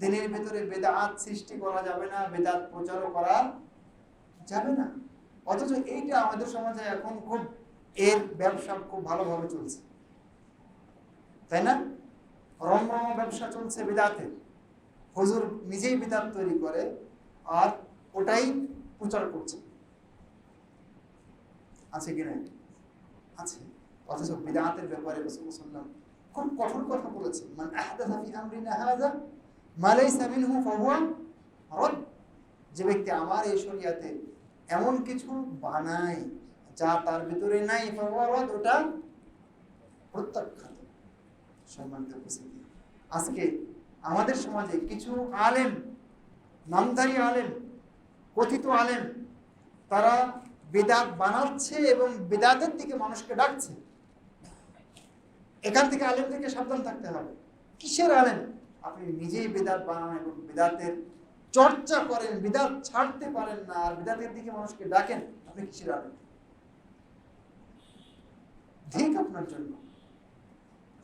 দিনের ভিতরে বেদাত সৃষ্টি করা যাবে না, বেদাত প্রচারও করা যাবে না। অথচ এইটা আমাদের সমাজে এখন খুব, এর ব্যবসা খুব ভালোভাবে চলছে। তাই না? রমরম ব্যবসা চলছে বেদাতের হুজুর নিজেই বিদাত তৈরি করে আর ওটাই প্রচার করছে। আছে কি না আছে। অথচ বিদাতের ব্যাপারে সাল্লাল্লাহু খুব কঠোর কথা বলেছেন। মানে আহদাথা ফি আমরিনা হাযা যে ব্যক্তি আমার এই শরিয়াতে এমন কিছু বানায় যা তার ভিতরে নাই, ফাহুয়া রাদ ওটা প্রত্যাখ্যাত। সম্মানিত উপস্থিতি। আজকে আমাদের সমাজে কিছু আলেম নামধারী আলেম, কথিত আলেম, তারা বেদাত বানাচ্ছে এবং বেদাতের দিকে মানুষকে ডাকছে। এখান থেকে আলেম থেকে সাবধান থাকতে হবে। কিসের আলেম? আপনি নিজেই বেদাত বানান এবং বেদাতের চর্চা করেন, বিদাত ছাড়তে পারেন না, আর বিদাতের দিকে মানুষকে ডাকেন, আপনি কিসের আলেম ঠিক আপনার জন্য,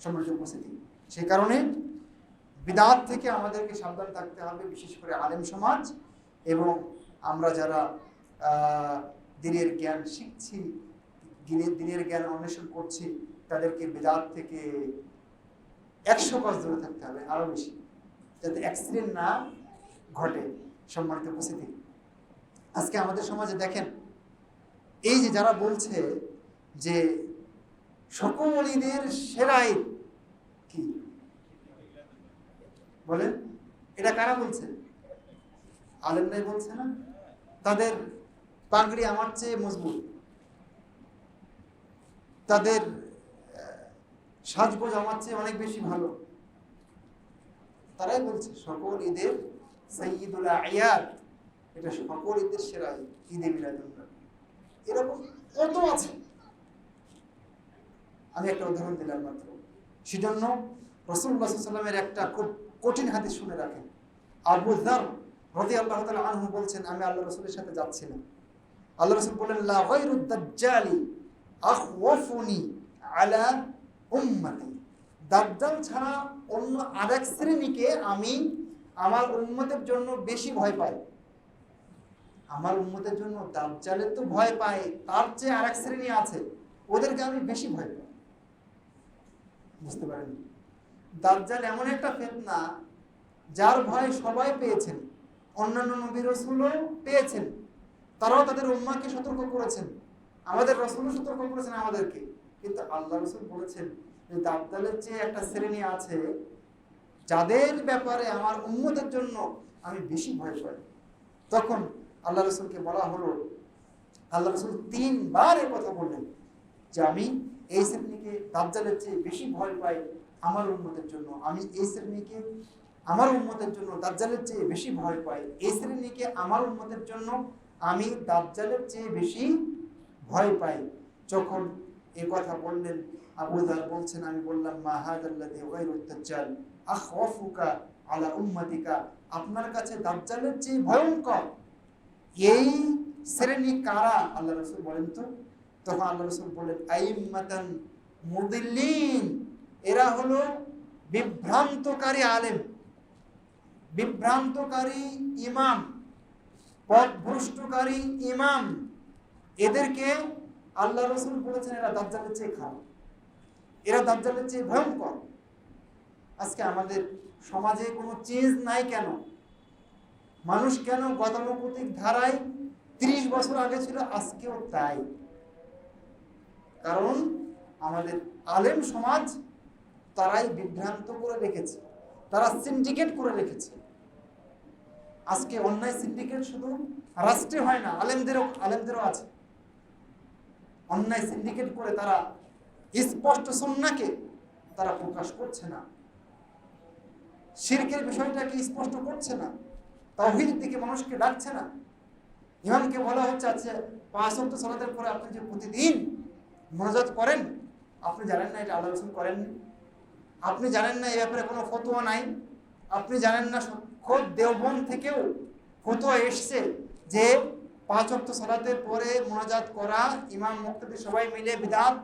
সম্মানিত উপস্থিতি। সে কারণে বিদাত থেকে আমাদেরকে সাবধান থাকতে হবে, বিশেষ করে আলেম সমাজ এবং আমরা যারা দিনের জ্ঞান শিখছি, দিনের দিনের জ্ঞান অন্বেষণ করছি, তাদেরকে বেদাত থেকে একশো গজ দূরে থাকতে হবে, আরও বেশি, যাতে অ্যাক্সিডেন্ট না ঘটে সম্মানিত উপস্থিতি। আজকে আমাদের সমাজে দেখেন, এই যে যারা বলছে যে সকল ঈদের সেরা কি? বলেন, এটা কারা বলছে? আলেমরাই বলছে না? তাদের পাগড়ি আমার চেয়ে মজবুত। তাদের সাজগোজ আমার চেয়ে অনেক বেশি ভালো। তারাই বলছে, সকল ঈদের এটা সকল ঈদের সেরা এরকম কত আছে? আমি একটা উদাহরণ দিলাম মাত্র। সেজন্য একটা খুব কঠিন হাতে শুনে রাখেন। আবু যার রদি আল্লাহ আনহু বলছেন, আমি আল্লাহ রসুলের সাথে যাচ্ছিলাম। আল্লাহ রসুল বললেন, লা গায়রু দাজ্জালি আখওয়াফুনি আলা উম্মতি। দাজ্জাল ছাড়া অন্য আরেক শ্রেণীকে আমি আমার উম্মতের জন্য বেশি ভয় পাই। আমার উম্মতের জন্য দাজ্জালের তো ভয় পাই তার চেয়ে আরেক শ্রেণি আছে, ওদেরকে আমি বেশি ভয় পাই। বুঝতে পারেন? দাজ্জাল এমন একটা ফেতনা যার ভয় সবাই পেয়েছেন, অন্যান্য নবী রসুলও পেয়েছেন। তারাও তাদের উম্মাকে সতর্ক করেছেন। আমাদের রসুলও সতর্ক করেছেন আমাদেরকে। কিন্তু আল্লাহ রসুল বলেছেন যে দাজ্জালের চেয়ে একটা শ্রেণি আছে যাদের ব্যাপারে আমার উম্মতের জন্য আমি বেশি ভয় পাই। তখন আল্লাহ রসুলকে বলা হলো, আল্লাহ রসুল তিনবার এ কথা বললেন যে আমি এই শ্রেণীকে দাজ্জালের চেয়ে বেশি ভয় পাই আমার উন্মতের জন্য। আমি এই শ্রেণীকে, আমার উন্মতের জন্য দাজ্জালের চেয়ে বেশি ভয় পাই। এই শ্রেণীকে আমার উন্মতের জন্য আমি দাজ্জালের চেয়ে বেশি ভয় পাই। যখন এ কথা বললেন বলছেন, আমি বললাম আলা উম্মাতিকা? আপনার কাছে দাজ্জালের চেয়ে ভয়ঙ্কর। এই শ্রেণি কারা? আল্লাহ বলেন তো। তখন আল্লাহ আইম্মাতান মুদিল্লিন। এরা হলো বিভ্রান্তকারী আলেম, বিভ্রান্তকারী ইমাম, পথভ্রষ্টকারী ইমাম। এদেরকে আল্লাহ রসুল বলেছেন, এরা দাজ্জালের চেয়ে খারাপ। এরা দাজ্জালের চেয়ে ভয়ঙ্কর। আজকে আমাদের সমাজে কোনো চেঞ্জ নাই কেন? মানুষ কেন গতানুগতিক ধারায় ত্রিশ বছর আগে ছিল, আজকেও তাই। কারণ আমাদের আলেম সমাজ তারাই বিভ্রান্ত করে রেখেছে, তারা সিন্ডিকেট করে রেখেছে। আজকে অন্যায় সিন্ডিকেট শুধু রাষ্ট্রে হয় না, আলেমদেরও আলেমদেরও আছে। অন্যায় সিন্ডিকেট করে তারা স্পষ্ট সন্নাকে তারা প্রকাশ করছে না। শিরকের বিষয়টাকে স্পষ্ট করছে না। তাওহীদের দিকে মানুষকে ডাকছে না। ইমামকে বলা হচ্ছে আচ্ছা পাঁচ অক্ট সালাতের পরে আপনি যে প্রতিদিন মনোজাত করেন, আপনি জানেন না এটা আল্লাহ রসুল করেননি। আপনি জানেন না এই ব্যাপারে কোনো ফতোয়া নাই। আপনি জানেন না খোদ দেওবন থেকেও ফতোয়া এসছে যে পাঁচ অক্ট সালাতের পরে মোনাজাত করা, ইমাম মুক্তি সবাই মিলে বিদাত,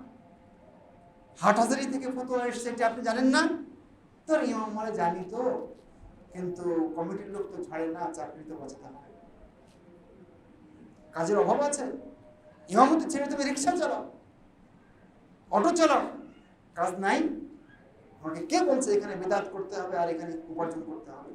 হাটহাজারি থেকে ফতোয়া এসছে, এটা আপনি জানেন না? তোর ইমাম বলে, জানি তো, কিন্তু কমিটির লোক তো ছাড়ে না, চাকরি তো বাঁচে থাকবে কাজের অভাব আছে। ইমামতি ছেড়ে তুমি রিক্সা চালাও, অটো চালাও, কাজ নাই? আমাকে কে বলছে এখানে বেদাত করতে হবে আর এখানে উপার্জন করতে হবে?